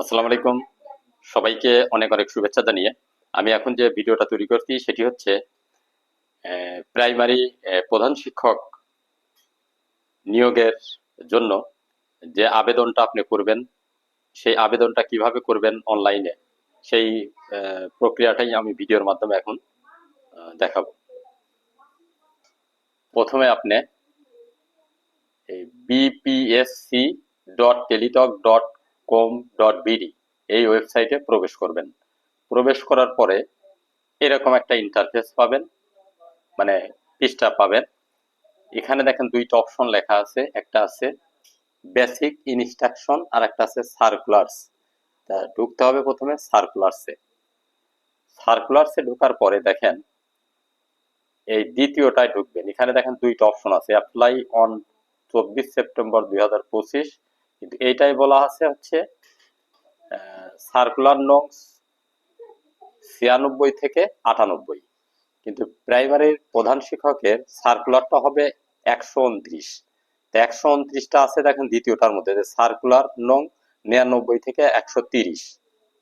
আসসালামু আলাইকুম। সবাইকে অনেক অনেক শুভেচ্ছা জানিয়ে আমি এখন যে ভিডিওটা তৈরি করছি সেটি হচ্ছে প্রাইমারি প্রধান শিক্ষক নিয়োগের জন্য যে আবেদনটা আপনি করবেন, সেই আবেদনটা কীভাবে করবেন অনলাইনে, সেই প্রক্রিয়াটাই আমি ভিডিওর মাধ্যমে এখন দেখাবো। প্রথমে আপনি BPSC dot Teletalk dot com dot BD এই ওয়েবসাইটে প্রবেশ করবেন। প্রবেশ করার পরে এরকম একটা ইন্টারফেস পাবেন মানে পৃষ্ঠা পাবেন। এখানে দেখেন দুইটা অপশন লেখা আছে, একটা আছে বেসিক ইনস্ট্রাকশন আর একটা আছে সার্কুলার্স তা ঢুকতে হবে প্রথমে সার্কুলার্সে সার্কুলার্সে ঢোকার পরে দেখেন এই দ্বিতীয়টায় ঢুকবেন। এখানে দেখেন দুইটা অপশন আছে অ্যাপ্লাই অন চব্বিশ সেপ্টেম্বর দুই হাজার পঁচিশ কিন্তু এইটাই বলা আছে হচ্ছে সার্কুলার নং ছিয়ানব্বই থেকে আটানব্বই। কিন্তু প্রাইমারির প্রধান শিক্ষকের সার্কুলারটা হবে একশো উনত্রিশ। একশো উনত্রিশটা আছে দেখেন দ্বিতীয়টার মধ্যে, যে সার্কুলার নং নিরানব্বই থেকে একশো তিরিশ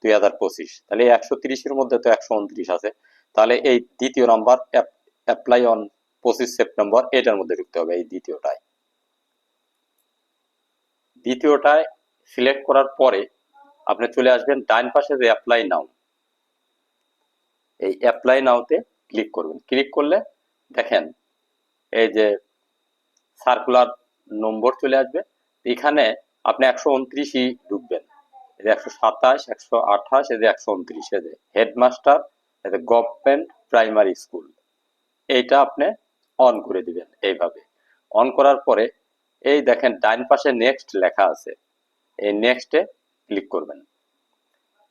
দুই হাজার পঁচিশ। তাহলে একশো তিরিশের মধ্যে তো একশো উনত্রিশ আছে। তাহলে এই দ্বিতীয় নাম্বার অ্যাপ্লাই অন পঁচিশ সেপ্টেম্বর, এটার মধ্যে ঢুকতে হবে এই দ্বিতীয়টায়। দ্বিতীয়টায় সিলেক্ট করার পরে আপনি চলে আসবেন ডাইন পাশে যে অ্যাপ্লাই নাও এই অ্যাপ্লাই নাওতে ক্লিক করবেন। ক্লিক করলে দেখেন এই যে সার্কুলার নম্বর চলে আসবে। এখানে আপনি একশো উনত্রিশই ঢুকবেন। একশো সাতাশ, একশো আঠাশ, এই যে একশো উনত্রিশ, এই যে হেডমাস্টার এই যে গভর্নমেন্ট প্রাইমারি স্কুল এইটা আপনি অন করে দিবেন এইভাবে। অন করার পরে এই দেখেন ডাইন পাশে নেক্সট লেখা আছে। এই নেক্সটে ক্লিক করবেন।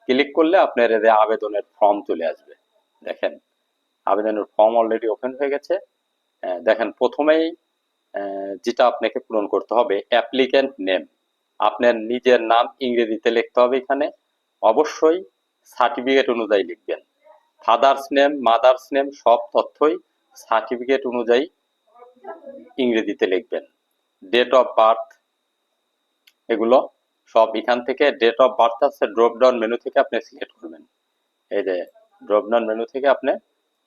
ক্লিক করলে আপনার যে আবেদনের ফর্ম চলে আসবে। দেখেন, আবেদনের ফর্ম অলরেডি ওপেন হয়ে গেছে। দেখেন, প্রথমেই যেটা আপনাকে পূরণ করতে হবে অ্যাপ্লিক্যান্ট নেম আপনার নিজের নাম ইংরেজিতে লিখতে হবে এখানে। অবশ্যই সার্টিফিকেট অনুযায়ী লিখবেন। ফাদার্স নেম মাদার্স নেম সব তথ্যই সার্টিফিকেট অনুযায়ী ইংরেজিতে লিখবেন। ডেট অফ বার্থ এগুলো সব এখান থেকে ডেট অফ বার্থ আছে ড্রপ ডাউন মেনু থেকে আপনি সিলেক্ট করবেন। এই যে ড্রপ ডাউন মেনু থেকে আপনি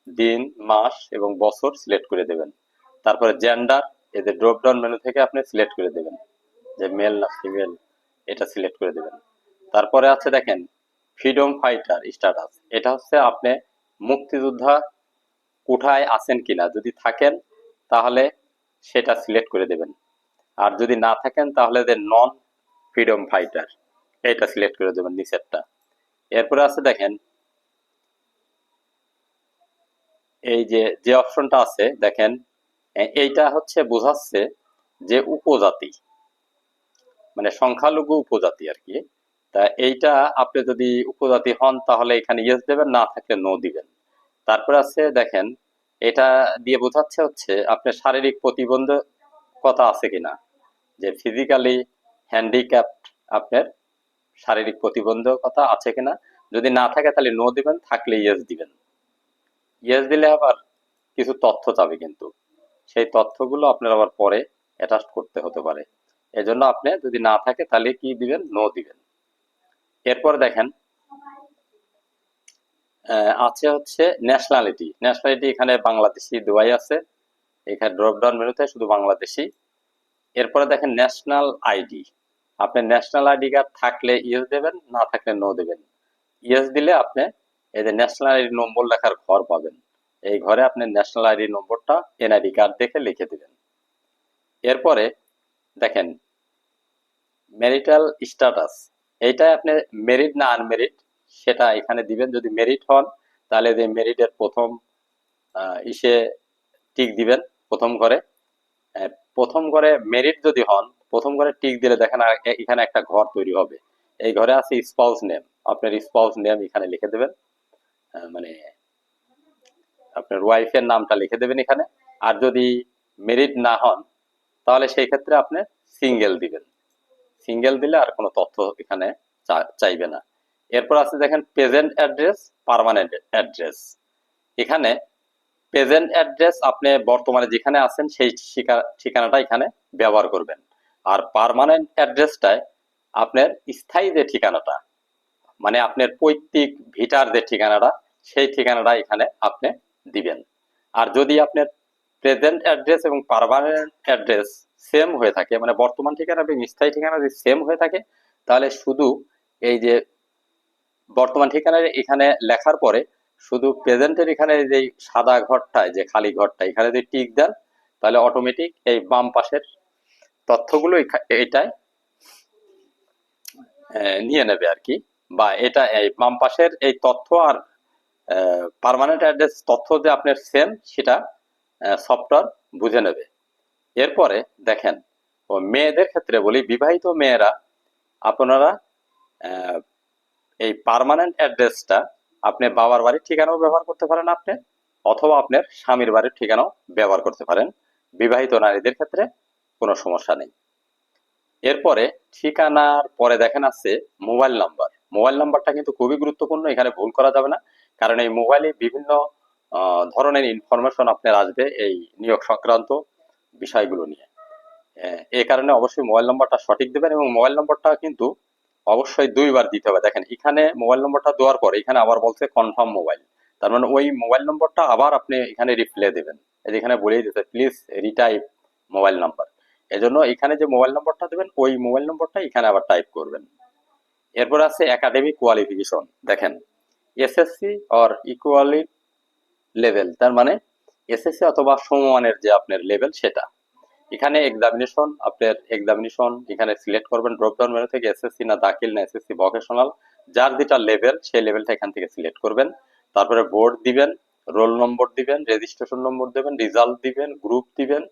দিন, মাস এবং বছর সিলেক্ট করে দেবেন। তারপরে জেন্ডার এই যে ড্রপ ডাউন মেনু থেকে আপনি সিলেক্ট করে দেবেন। যে মেল না ফিমেল এটা সিলেক্ট করে দেবেন। তারপরে আছে দেখেন ফ্রিডম ফাইটার স্ট্যাটাস এটা হচ্ছে আপনি মুক্তিযোদ্ধা কোঠায় আছেন কিনা, যদি থাকেন, তাহলে সেটা সিলেক্ট করে দেবেন। আর যদি না থাকেন, তাহলে যে নন ফ্রিডম ফাইটার এটা সিলেক্ট করে দেবেন নিচেরটা। এরপরে আছে দেখেন, এই যে যে অপশনটা আছে, দেখেন এইটা হচ্ছে বোঝাচ্ছে যে উপজাতি মানে সংখ্যালঘু উপজাতি আর কি। তা এইটা আপনি যদি উপজাতি হন, তাহলে এখানে ইয়েস দেবেন, না থাকলে নো দিবেন। তারপর আছে দেখেন, এটা দিয়ে বোঝাচ্ছে হচ্ছে, আপনার শারীরিক প্রতিবন্ধকতা আছে কিনা? যে ফিজিক্যালি হ্যান্ডিক্যাপড আপনার শারীরিক প্রতিবন্ধকতা আছে কিনা? যদি না থাকে তাহলে নো দিবেন, থাকলে ইয়েস দিবেন। ইয়েস দিলে আবার কিছু তথ্য চাবে কিন্তু। সেই তথ্যগুলো আপনার আবার পরে অ্যাটাচ করতে হতে পারে। এজন্য আপনি যদি না থাকে তাহলে কি দিবেন? নো দিবেন। এরপর দেখেন আছে হচ্ছে ন্যাশনালিটি ন্যাশনালিটি এখানে বাংলাদেশি দুয়াই আছে। এখানে ড্রপ ডাউন মেনুতে শুধু বাংলাদেশি। এরপরে দেখেন ন্যাশনাল আইডি আপনি ন্যাশনাল আইডি কার্ড থাকলে ইয়েস দেবেন, না থাকলে নো দেবেন। ইয়েস দিলে আপনি এই যে ন্যাশনাল আইডি নম্বর লেখার ঘর পাবেন। এই ঘরে আপনি ন্যাশনাল আইডি নম্বরটা এনআইডি কার্ড দেখে লিখে দিবেন। এরপরে দেখেন ম্যারিটাল স্ট্যাটাস এইটা আপনি মেরিট না আনমেরিট সেটা এখানে দিবেন। যদি মেরিট হন, তাহলে যে মেরিটের প্রথম ইসে টিক দিবেন প্রথম ঘরে। প্রথম ঘরে মেরিট যদি হন, প্রথম ঘরে টিক দিলে দেখেন এখানে একটা ঘর তৈরি হবে। এই ঘরে আছে স্পাউস নেম আপনার স্পাউস নেম এখানে লিখে দেবেন। মানে আপনার ওয়াইফের নামটা লিখে দেবেন এখানে। আর যদি মেরিট না হন, তাহলে সেই ক্ষেত্রে আপনি সিঙ্গেল দিবেন। সিঙ্গেল দিলে আর কোনো তথ্য এখানে চাইবে না। এরপর আছে দেখেন প্রেজেন্ট অ্যাড্রেস পার্মানেন্ট অ্যাড্রেস এখানে প্রেজেন্ট অ্যাড্রেস আপনি বর্তমানে যেখানে আছেন, সেই ঠিকানাটা এখানে ব্যবহার করবেন। আর পারমানেন্ট অ্যাড্রেসটায় আপনার স্থায়ী যে ঠিকানাটা মানে আপনার পৈতৃক ভিটার যে ঠিকানাটা, সেই ঠিকানাটা এখানে আপনি দিবেন। আর যদি আপনার প্রেজেন্ট অ্যাড্রেস এবং পারমানেন্ট অ্যাড্রেস সেম হয়ে থাকে মানে বর্তমান ঠিকানা এবং স্থায়ী ঠিকানা যদি সেম হয়ে থাকে, তাহলে শুধু এই যে বর্তমান ঠিকানার এখানে লেখার পরে শুধু প্রেজেন্টের এখানে যে সাদা ঘরটায় যে খালি ঘরটা, এখানে যদি টিক দেন, তাহলে অটোমেটিক এই বাম পাশের তথ্যগুলো এটায় নিয়ে নেবে আর কি। বা এটা এই বাম পাশের এই তথ্য আর পার্মানেন্ট অ্যাড্রেস তথ্য যে আপনার সেম সেটা সফটওয়্যার বুঝে নেবে। এরপরে দেখেন, ও মেয়েদের ক্ষেত্রে বলি, বিবাহিত মেয়েরা, আপনারা এই পার্মানেন্ট অ্যাড্রেসটা আপনি বাবার বাড়ির ঠিকানাও ব্যবহার করতে পারেন আপনি অথবা আপনার স্বামীর বাড়ির ঠিকানাও ব্যবহার করতে পারেন। বিবাহিত নারীদের ক্ষেত্রে কোনো সমস্যা নেই। এরপরে ঠিকানার পরে দেখেন আছে মোবাইল নাম্বার। মোবাইল নাম্বারটা কিন্তু খুবই গুরুত্বপূর্ণ এখানে ভুল করা যাবে না। কারণ এই মোবাইলে বিভিন্ন ধরনের ইনফরমেশন আপনার আসবে এই নিয়োগ সংক্রান্ত বিষয়গুলো নিয়ে। আহ, এই কারণে অবশ্যই মোবাইল নাম্বারটা সঠিক দেবেন এবং মোবাইল নাম্বারটা কিন্তু অবশ্যই দুইবার দিতে হবে। দেখেন, এখানে মোবাইল নম্বরটা দেওয়ার পরে এখানে আবার বলছে কনফার্ম মোবাইল তার মানে ওই মোবাইল নম্বরটা আবার আপনি এখানে রিপ্লে দেবেন। এই যে এখানে বলেই দিতে প্লিজ রিটাইপ মোবাইল নাম্বার এজন্য এখানে যে মোবাইল নম্বরটা দেবেন, ওই মোবাইল নম্বরটা এখানে আবার টাইপ করবেন। এরপর আছে একাডেমিক কোয়ালিফিকেশন দেখেন এসএসসি অর ইকুয়ালি লেভেল তার মানে এসএসসি অথবা সমমানের যে আপনার লেভেল সেটা। এখানে এক্সামিনেশন আপনার এক্সামিনেশন এখানে সিলেক্ট করবেন ড্রপ ডাউন মেনু থেকে এসএসসি না দাখিল না এসএসসি ভোকেশনাল যার যেটা লেভেল সেই লেভেলটা এখান থেকে সিলেক্ট করবেন। তারপরে বোর্ড দিবেন রোল নম্বর দিবেন রেজিস্ট্রেশন নম্বর দিবেন রেজাল্ট দিবেন গ্রুপ দিবেন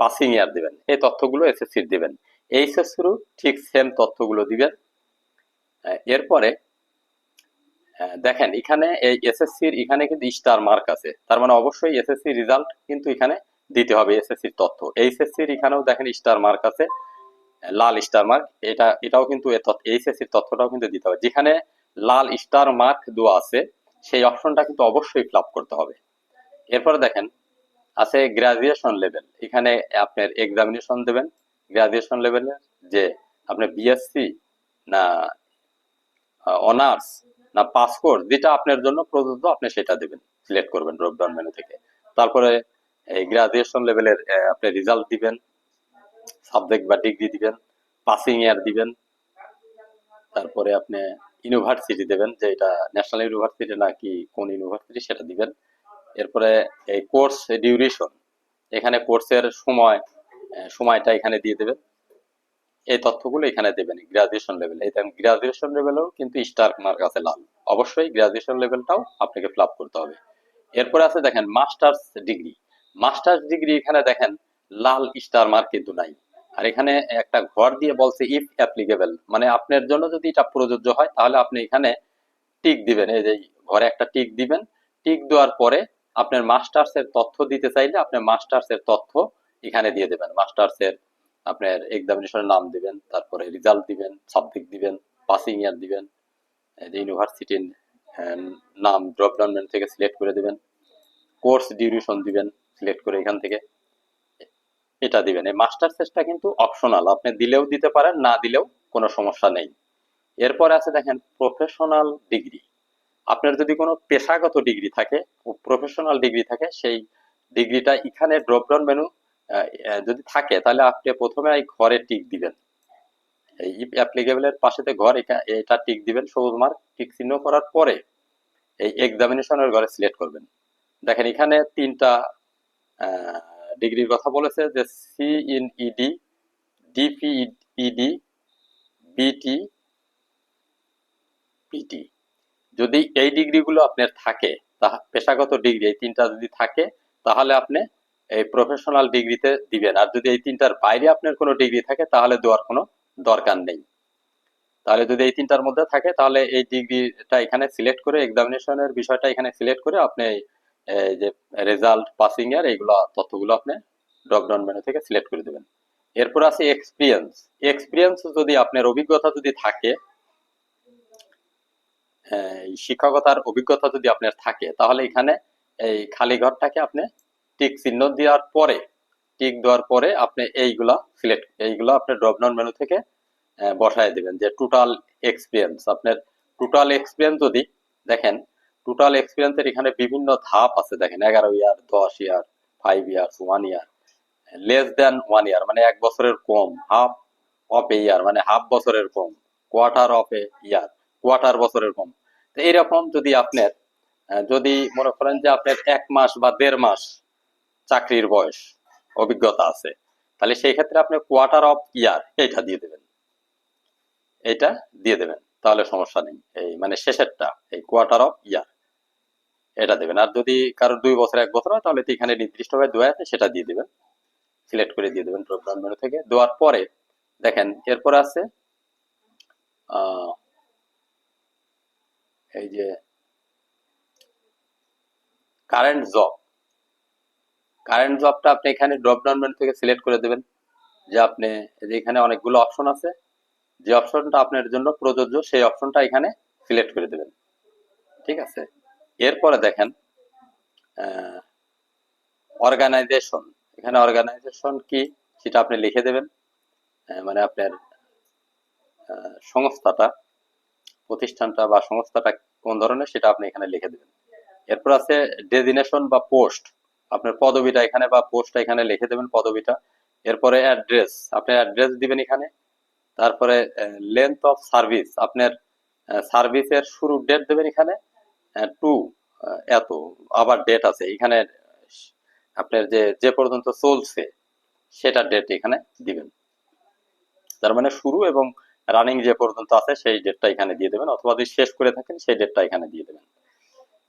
পাসিং ইয়ার দিবেন। এই তথ্যগুলো এসএসসির দিবেন। এইচএসসিরও ঠিক সেম তথ্যগুলো দিবেন। এরপরে দেখেন, এখানে এই এসএসসির এখানে কিন্তু স্টার মার্ক আছে। তার মানে অবশ্যই এসএসসি রেজাল্ট কিন্তু এখানে দিতে হবে এসএসসির তথ্য। এইচএসসির এখানেও দেখেন স্টার মার্ক আছে, লাল স্টার মার্ক এটা, এটাও কিন্তু এইচএসসির তথ্যটাও কিন্তু দিতে হবে। যেখানে লাল স্টার মার্ক দেওয়া আছে, সেই অপশনটা কিন্তু অবশ্যই ফিল করতে হবে। এরপরে দেখেন, আছে গ্রাজুয়েশন লেভেল এখানে আপনার এক্সামিনেশন দেবেন। গ্রাজুয়েশন লেভেলের যে আপনি বিএসসি না অনার্স না পাস কোর্স যেটা আপনার জন্য প্রযোজ্য আপনি সেটা দেবেন। সিলেক্ট করবেন ড্রপ ডাউন মেনু থেকে। তারপরে এই গ্রাজুয়েশন লেভেলের আপনি রেজাল্ট দিবেন সাবজেক্ট বা ডিগ্রি দিবেন পাসিং ইয়ার দিবেন, তারপরে আপনি ইউনিভার্সিটি দেবেন, যে এটা ন্যাশনাল ইউনিভার্সিটি নাকি কোন ইউনিভার্সিটি সেটা দিবেন। এরপরে এই কোর্স ডিউরেশন এখানে কোর্সের সময় সময়টা এখানে দিয়ে দেবেন। এই তথ্যগুলো এখানে দেবেন গ্রাজুয়েশন লেভেল এই গ্রাজুয়েশন লেভেলেও কিন্তু স্টার মার্ক আছে লাল। অবশ্যই গ্রাজুয়েশন লেভেলটাও আপনাকে ফিল করতে হবে। এরপরে আছে দেখেন মাস্টার্স ডিগ্রি মাস্টার্স ডিগ্রি এখানে দেখেন, লাল স্টার মার্ক কিন্তু নাই। আর এখানে একটা ঘর দিয়ে বলছে ইফ অ্যাপ্লিকেবল মানে আপনার জন্য যদি এটা প্রযোজ্য হয়, তাহলে আপনি এখানে টিক দিবেন। এই যে ঘরে একটা টিক দিবেন। টিক দেওয়ার পরে আপনার মাস্টার্স এর তথ্য দিতে চাইলে আপনি মাস্টার্স এর তথ্য এখানে দিয়ে দেবেন। মাস্টার্স এর আপনার এক্সামিনেশনের নাম দিবেন, তারপরে রেজাল্ট দিবেন সাবজেক্ট দিবেন পাসিং ইয়ার দিবেন। ইউনিভার্সিটির নাম ড্রপ ডাউন থেকে সিলেক্ট করে দিবেন। কোর্স ডিউরেশন দিবেন সিলেক্ট করে এখান থেকে। এটা দিবেন। এই মাস্টার্সটা কিন্তু অপশনাল আপনি দিলেও দিতে পারেন, না দিলেও কোনো সমস্যা নেই। এরপরে আছে দেখেন প্রফেশনাল ডিগ্রি আপনার যদি কোনো পেশাগত ডিগ্রি থাকে প্রফেশনাল ডিগ্রি থাকে, সেই ডিগ্রিটা এখানে ড্রপ ডাউন মেনু যদি থাকে, তাহলে আপনি প্রথমে এই ঘরে টিক দিবেন। এই ইফ অ্যাপ্লিকেবল এর পাশেতে ঘর, এটা টিক দিবেন, সবুজ মার্ক টিক চিহ্ন করার পরে এই এক্সামিনেশনের ঘরে সিলেক্ট করবেন। দেখেন, এখানে তিনটা ডিগ্রির কথা বলেছে যে সি ইন ইডি ডিপিইডি বিটি পিটি যদি এই ডিগ্রিগুলো আপনার থাকে তা পেশাগত ডিগ্রি, এই তিনটা যদি থাকে, তাহলে আপনি এই প্রফেশনাল ডিগ্রিতে দিবেন। আর যদি এই তিনটার বাইরে আপনার কোনো ডিগ্রি থাকে, তাহলে দেওয়ার কোনো দরকার নেই। তাহলে যদি এই তিনটার মধ্যে থাকে, তাহলে এই ডিগ্রিটা এখানে সিলেক্ট করে এক্সামিনেশনের বিষয়টা এখানে সিলেক্ট করে, আপনি এই যে রেজাল্ট পাসিং এর এইগুলো তথ্যগুলো আপনি মেনু থেকে সিলেক্ট করে দেবেন। এরপর আছে এক্সপিরিয়েন্স এক্সপিরিয়েন্স যদি আপনার অভিজ্ঞতা যদি থাকে শিক্ষকতার অভিজ্ঞতা যদি আপনার থাকে, তাহলে এখানে এই খালি ঘরটাকে আপনি টিক চিহ্ন দেওয়ার পরে টিক দেওয়ার পরে আপনি এইগুলা সিলেক্ট এইগুলো আপনি ড্রপ ডাউন মেনু থেকে বসায় দিবেন। যে টোটাল এক্সপিরিয়েন্স আপনার টোটাল এক্সপিরিয়েন্স যদি দেখেন টোটাল এক্সপিরিয়েন্সের এখানে বিভিন্ন ধাপ আছে, দেখেন, এগারো ইয়ার দশ year five years one year less than one year মানে এক বছরের কম হাফ অফ এ ইয়ার মানে হাফ বছরের কম quarter of a year quarter বছরের কম। তো এইরকম যদি আপনার যদি মনে করেন যে আপনার এক মাস বা দেড় মাস চাকরির বয়স, অভিজ্ঞতা আছে, তাহলে সেই ক্ষেত্রে আপনি কোয়ার্টার অফ ইয়ার এইটা দিয়ে দেবেন। এটা দিয়ে দেবেন, তাহলে সমস্যা নেই, এই মানে শেষেরটা, এই কোয়ার্টার অফ ইয়ার এটা দেবেন। আর যদি কারোর দুই বছর, এক বছর হয়, তাহলে এখানে নির্দিষ্টভাবে দেওয়া আছে, সেটা দিয়ে দেবেন। সিলেক্ট করে দিয়ে দেবেন ডাউন মেনু থেকে। দেওয়ার পরে, দেখেন, এরপর আছে এই যে কারেন্ট জব কারেন্ট জবটা আপনি এখানে ড্রপ ডাউন মেনু থেকে সিলেক্ট করে দেবেন। যে আপনি যে এখানে অনেকগুলো অপশন আছে, যে অপশনটা আপনার জন্য প্রযোজ্য, সেই অপশনটা এখানে সিলেক্ট করে দেবেন। ঠিক আছে? এরপরে দেখেন অর্গানাইজেশন এখানে অর্গানাইজেশন কি সেটা আপনি লিখে দেবেন মানে আপনার সংস্থাটা, প্রতিষ্ঠানটা বা সংস্থাটা কোন ধরনের সেটা আপনি এখানে লিখে দেবেন। এরপর আছে ডেজিনেশন বা পোস্ট আপনার পদবিটা এখানে বা পোস্টটা এখানে লিখে দেবেন পদবিটা। এরপরে অ্যাড্রেস আপনি অ্যাড্রেস দিবেন এখানে। তারপরে লেন্থ অফ সার্ভিস আপনার সার্ভিসের শুরু ডেট দেবেন এখানে। টু এত, আবার ডেট আছে। এখানে আপনার যে যে পর্যন্ত চলছে সেটা ডেট এখানে দিবেন। তার মানে শুরু এবং রানিং যে পর্যন্ত আছে, সেই ডেটটা এখানে দিয়ে দেবেন। অথবা যদি শেষ করে থাকেন, সেই ডেটটা এখানে দিয়ে দেবেন।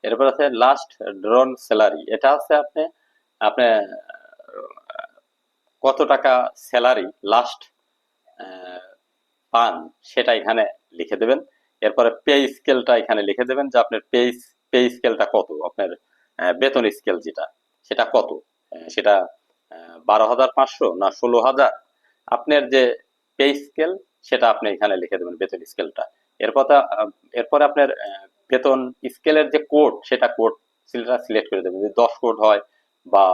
এরপর আছে লাস্ট ড্রন স্যালারি এটা আছে আপনি আপনি কত টাকা স্যালারি লাস্ট পান, সেটা এখানে লিখে দেবেন। এরপরে পে স্কেলটা এখানে লিখে দেবেন যে আপনার পে পে স্কেলটা কত? আপনার বেতন স্কেল যেটা, সেটা কত? সেটা বারো হাজার পাঁচশো না ষোলো হাজার? আপনার যে পে স্কেল সেটা আপনি এখানে লিখে দেবেন বেতন স্কেলটা এরপর এরপরে আপনার বেতন স্কেলের যে কোড সেটা কোড সেটা সিলেক্ট করে দেবেন। যদি দশ কোড হয় বা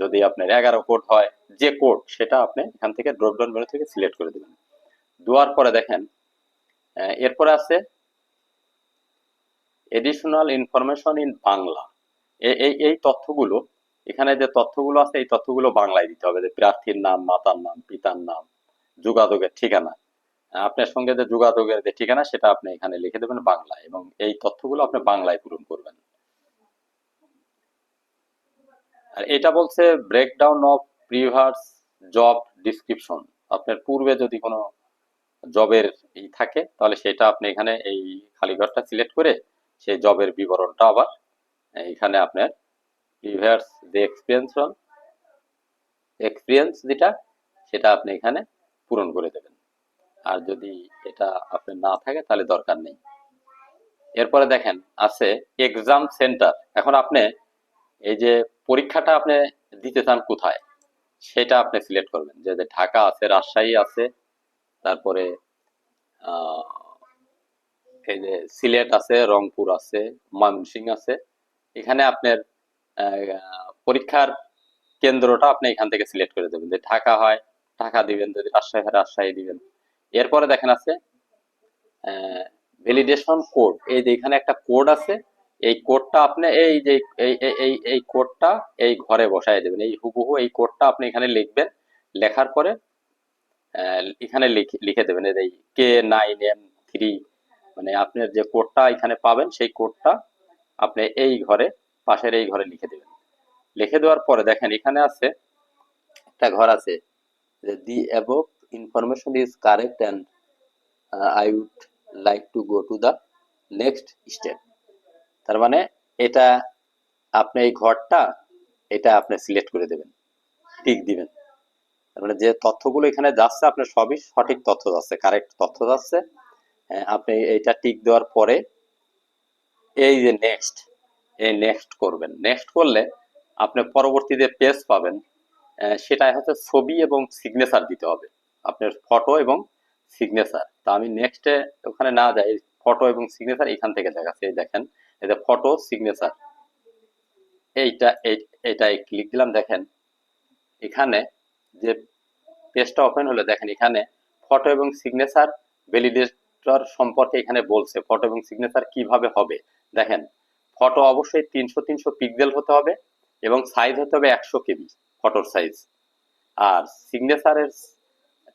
যদি আপনার এগারো কোড হয়, যে কোড সেটা আপনি এখান থেকে ড্রপ ডাউন মেনু থেকে সিলেক্ট করে দেবেন। দেওয়ার পরে দেখেন এরপরে আছে এডিশনাল ইনফরমেশন ইন বাংলা। এই এই তথ্যগুলো, এখানে যে তথ্যগুলো আছে, এই তথ্যগুলো বাংলায় দিতে হবে, যে প্রার্থীর নাম, মাতার নাম, পিতার নাম, যোগাযোগের ঠিকানা। আপনার সঙ্গে যে যোগাযোগের যে ঠিকানা, সেটা আপনি এখানে লিখে দেবেন বাংলায় এবং এই তথ্যগুলো আপনি বাংলায় পূরণ করবেন। আর এটা বলছে breakdown of previous job description আপনার পূর্বে যদি কোনো জবের ই থাকে, তাহলে সেটা আপনি এখানে এই খালি ঘরটা সিলেক্ট করে সেই জবের বিবরণটা আবার এখানে আপনার প্রিভিয়াস যে এক্সপিরিয়েন্স এক্সপিরিয়েন্স যেটা, সেটা আপনি এখানে পূরণ করে দেবেন। আর যদি এটা আপনার না থাকে, তাহলে দরকার নেই। এরপরে দেখেন, আছে এক্সাম সেন্টার এখন আপনি এই যে পরীক্ষাটা আপনি দিতে চান কোথায়, সেটা আপনি সিলেক্ট করবেন। যে ঢাকা আছে, রাজশাহী আছে তারপরে এই যে সিলেট আছে, রংপুর আছে ময়মনসিংহ আছে, এখানে আপনার পরীক্ষার কেন্দ্রটা আপনি এখান থেকে সিলেক্ট করে দেবেন। যে ঢাকা হয়, ঢাকা দিবেন, যদি রাজশাহী হয়, রাজশাহী দিবেন। এরপরে দেখেন আছে ভ্যালিডেশন কোড এই যে এখানে একটা কোড আছে, এই কোডটা আপনি এই যে, এই এই কোডটা এই ঘরে বসায় দেবেন। এই হুবহু এই কোডটা আপনি এখানে লিখবেন। লেখার পরে এখানে লিখে দেবেন। এই কে নাইন এম থ্রি মানে আপনার যে কোডটা এখানে পাবেন, সেই কোডটা আপনি এই ঘরে, পাশের এই ঘরে লিখে দেবেন। লিখে দেওয়ার পরে দেখেন, এখানে আছে একটা ঘর আছে the above information is correct and I would like to go to the next step তার মানে এটা, আপনি এই ঘরটা, এটা আপনি সিলেক্ট করে দেবেন। টিক দিবেন। মানে যে তথ্যগুলো এখানে যাচ্ছে আপনার সবই সঠিক তথ্য যাচ্ছে কারেক্ট তথ্য যাচ্ছে। আপনি এইটা টিক দেওয়ার পরে এই যে নেক্সট এই নেক্সট করবেন। নেক্সট করলে আপনি পরবর্তীতে পেজ পাবেন আহ, সেটা হচ্ছে ছবি এবং সিগনেচার দিতে হবে আপনার ফটো এবং সিগনেচার তা আমি নেক্সটে ওখানে না যাই ফটো এবং সিগনেচার এখান থেকে দেখাচ্ছি এই দেখেন এই যে ফটো সিগনেচার এইটা এই- এইটাই ক্লিক দিলাম দেখেন এখানে যে পেজটা ওপেন হলো, দেখেন এখানে ফটো এবং সিগনেচার ভ্যালিডেট কম্পিউটার সম্পর্কে এখানে বলছে ফটো এবং সিগনেচার কীভাবে হবে। দেখেন ফটো অবশ্যই তিনশো তিনশো পিক্সেল হতে হবে এবং সাইজ হতে হবে একশো কেবি ফটোর সাইজ আর সিগনেচারের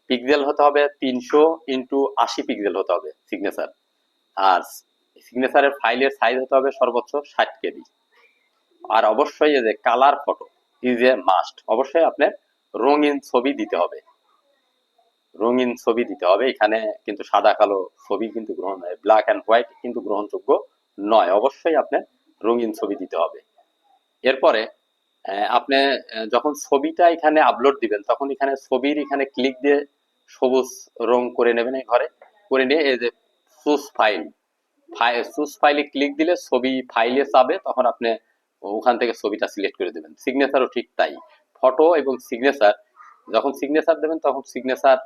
পিক্সেল হতে হবে তিনশো ইন্টু আশি পিক্সেল হতে হবে সিগনেচার আর সিগনেচারের ফাইলের সাইজ হতে হবে সর্বোচ্চ ষাট কেবি। আর অবশ্যই যে colour photo is a must অবশ্যই আপনার রঙিন ছবি দিতে হবে। রঙিন ছবি দিতে হবে। এখানে কিন্তু সাদা, কালো ছবি কিন্তু গ্রহণ ব্ল্যাক অ্যান্ড হোয়াইট কিন্তু গ্রহণযোগ্য নয়। অবশ্যই আপনার রঙিন ছবি দিতে হবে। এরপরে আপনি যখন ছবিটা এখানে আপলোড দিবেন, তখন এখানে ছবির এখানে ক্লিক দিয়ে সবুজ রং করে নেবেন এই ঘরে। করে নিয়ে এই যে চুজ ফাইল চুজ ফাইলে ক্লিক দিলে ছবি ফাইলে যাবে তখন আপনি ওখান থেকে ছবিটা সিলেক্ট করে দেবেন। সিগনেচারও ঠিক তাই। ফটো এবং সিগনেচার যখন সিগনেচার দেবেন তখন সিগনেচার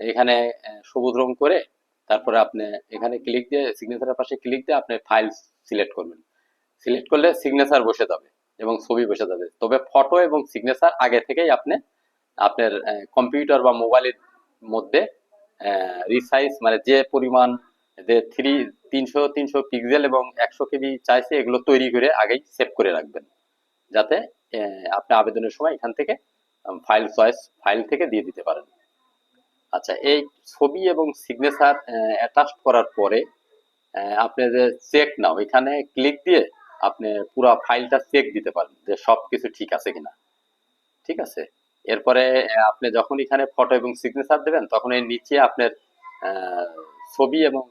এখানে সবুজ রং করে তারপরে আপনি এখানে ক্লিক দিয়ে সিগনেচারের পাশে ক্লিক দিয়ে আপনি ফাইল সিলেক্ট করবেন। সিলেক্ট করলে সিগনেচার বসে যাবে এবং ছবি বসে যাবে। তবে ফটো এবং সিগনেচার আগে থেকেই আপনি, আপনার কম্পিউটার বা মোবাইলের মধ্যে রিসাইজ মানে যে পরিমাণ যে থ্রি তিনশো তিনশো পিক্সেল এবং একশো কেবি চাইছে এগুলো তৈরি করে আগেই সেভ করে রাখবেন। যাতে আপনি আবেদনের সময় এখান থেকে ফাইল চয়েস ফাইল থেকে দিয়ে দিতে পারেন। আচ্ছা এই ছবি এবং সিগনেচার অ্যাটাচ করার পরে আপনি যে চেক নাও, এখানে ক্লিক দিয়ে আপনি পুরো ফাইলটা চেক দিতে পারেন যে সব কিছু ঠিক আছে কিনা। ঠিক আছে? এরপরে আপনি যখন এখানে ফটো এবং সিগনেচার দেবেন, তখন এর নিচে আপনার ছবি এবং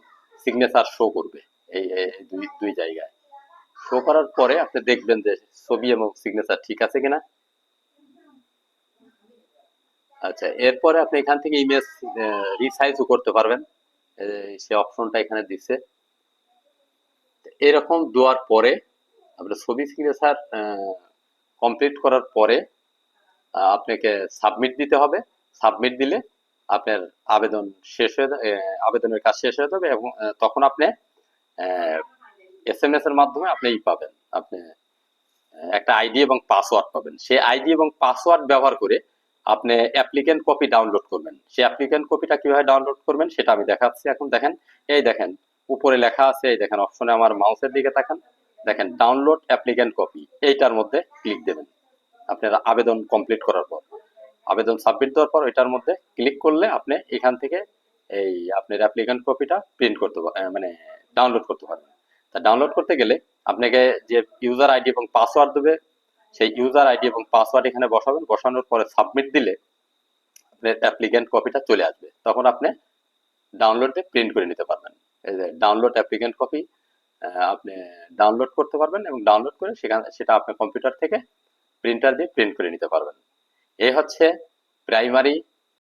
সিগনেচার শো করবে এই এই দুই দুই জায়গায়। শো করার পরে আপনি দেখবেন যে ছবি এবং সিগনেচার ঠিক আছে কিনা? আচ্ছা এরপরে আপনি এখান থেকে ইমেজ রিসাইজও করতে পারবেন। সে অপশনটা এখানে দিচ্ছে এরকম দেওয়ার পরে আপনার ছবি সিগনেচার কমপ্লিট করার পরে আপনাকে সাবমিট দিতে হবে। সাবমিট দিলে আপনার আবেদন শেষ হয়ে আবেদনের কাজ শেষ হয়ে যাবে এবং তখন আপনি এস এম এস এর মাধ্যমে আপনি ই পাবেন। আপনি একটা আইডি এবং পাসওয়ার্ড পাবেন। সেই আইডি এবং পাসওয়ার্ড ব্যবহার করে আপনি অ্যাপ্লিকেন্ট কপি ডাউনলোড করবেন। সেই অ্যাপ্লিকেন্ট কপিটা কীভাবে ডাউনলোড করবেন সেটা আমি দেখাচ্ছি এখন। দেখেন, এই দেখেন, উপরে লেখা আছে, এই দেখেন, অপশনে আমার মাউসের দিকে তাকান। দেখেন, ডাউনলোড অ্যাপ্লিকেন্ট কপি। এইটার মধ্যে ক্লিক দেবেন। আপনার আবেদন কমপ্লিট করার পর। আবেদন সাবমিট দেওয়ার পর এটার মধ্যে ক্লিক করলে আপনি এখান থেকে এই আপনার অ্যাপ্লিকেন্ট কপিটা প্রিন্ট করতে মানে ডাউনলোড করতে পারবেন। তা ডাউনলোড করতে গেলে আপনাকে যে ইউজার আইডি এবং পাসওয়ার্ড দেবে, সেই ইউজার আইডি এবং পাসওয়ার্ড এখানে বসাবেন। বসানোর পরে সাবমিট দিলে আপনার অ্যাপ্লিকেন্ট কপিটা চলে আসবে। তখন আপনি ডাউনলোড দিয়ে প্রিন্ট করে নিতে পারবেন। এই যে ডাউনলোড অ্যাপ্লিকেন্ট কপি আপনি ডাউনলোড করতে পারবেন এবং ডাউনলোড করে সেখানে, সেটা আপনার কম্পিউটার থেকে প্রিন্টার দিয়ে প্রিন্ট করে নিতে পারবেন। এই হচ্ছে প্রাইমারি